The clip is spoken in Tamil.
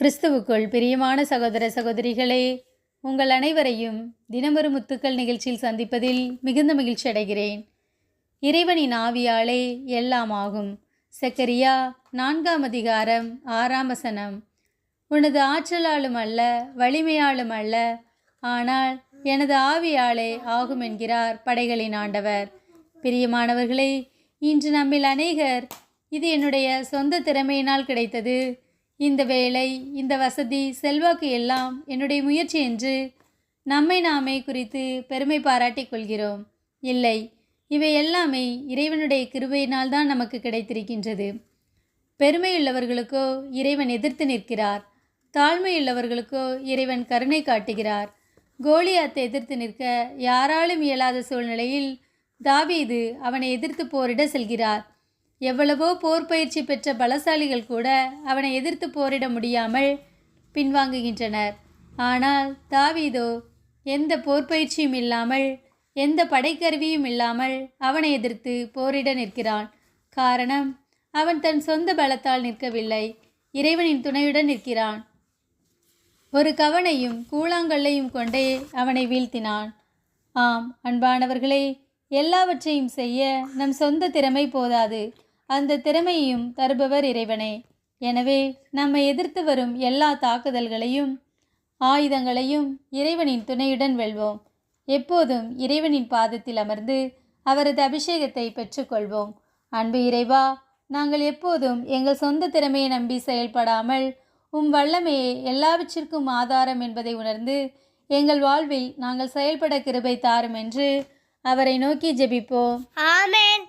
கிறிஸ்துவுக்குள் பிரியமான சகோதர சகோதரிகளே உங்கள் அனைவரையும் தினமொரு முத்துக்கள் நிகழ்ச்சியில் சந்திப்பதில் மிகுந்த மகிழ்ச்சி அடைகிறேன். இறைவனின் ஆவியாலே எல்லாம் ஆகும். செக்கரியா நான்காம் அதிகாரம் ஆறாம் வசனம். உனது ஆற்றலாலும் அல்ல வலிமையாலும் அல்ல ஆனால் எனது ஆவியாலே ஆகும் என்கிறார் படைகளின் ஆண்டவர். பிரியமானவர்களே இன்று நம்மில் அநேகர் இது என்னுடைய சொந்த திறமையினால் கிடைத்தது. இந்த வேலை இந்த வசதி செல்வாக்கு எல்லாம் என்னுடைய முயற்சி என்று நம்மை நாமே குறித்து பெருமை பாராட்டிக் கொள்கிறோம். இல்லை இவை எல்லாமே இறைவனுடைய கிருபையினால்தான் நமக்கு கிடைத்திருக்கின்றது. பெருமையுள்ளவர்களுக்கோ இறைவன் எதிர்த்து நிற்கிறார். தாழ்மையுள்ளவர்களுக்கோ இறைவன் கருணை காட்டுகிறார். கோலியாத்தை எதிர்த்து நிற்க யாராலும் இயலாத சூழ்நிலையில் தாவீது அவனை எதிர்த்து போரிட செல்கிறார். எவ்வளவோ போர் பயிற்சி பெற்ற பலசாலிகள் கூட அவனை எதிர்த்து போரிட முடியாமல் பின்வாங்குகின்றனர். ஆனால் தாவீதோ எந்த போர் பயிற்சியும் இல்லாமல் எந்த படைக்கருவியும் இல்லாமல் அவனை எதிர்த்து போரிட நிற்கிறான். காரணம் அவன் தன் சொந்த பலத்தால் நிற்கவில்லை. இறைவனின் துணையுடன் நிற்கிறான். ஒரு கவனையும் கூழாங்கல்லையும் கொண்டே அவனை வீழ்த்தினான். ஆம் அன்பானவர்களே எல்லாவற்றையும் செய்ய நம் சொந்த திறமை போதாது. அந்த திறமையையும் தருபவர் இறைவனே. எனவே நம்மை எதிர்த்து வரும் எல்லா தாக்குதல்களையும் ஆயுதங்களையும் இறைவனின் துணையுடன் வெல்வோம். எப்போதும் இறைவனின் பாதத்தில் அமர்ந்து அவரது அபிஷேகத்தை பெற்றுக்கொள்வோம். அன்பு இறைவா நாங்கள் எப்போதும் எங்கள் சொந்த திறமையை நம்பி செயல்படாமல் உம் வல்லமையே எல்லாவற்றிற்கும் ஆதாரம் என்பதை உணர்ந்து எங்கள் வாழ்வில் நாங்கள் செயல்பட கிருபை தாரும் என்று அவரை நோக்கி ஜெபிப்போம். ஆமேன்.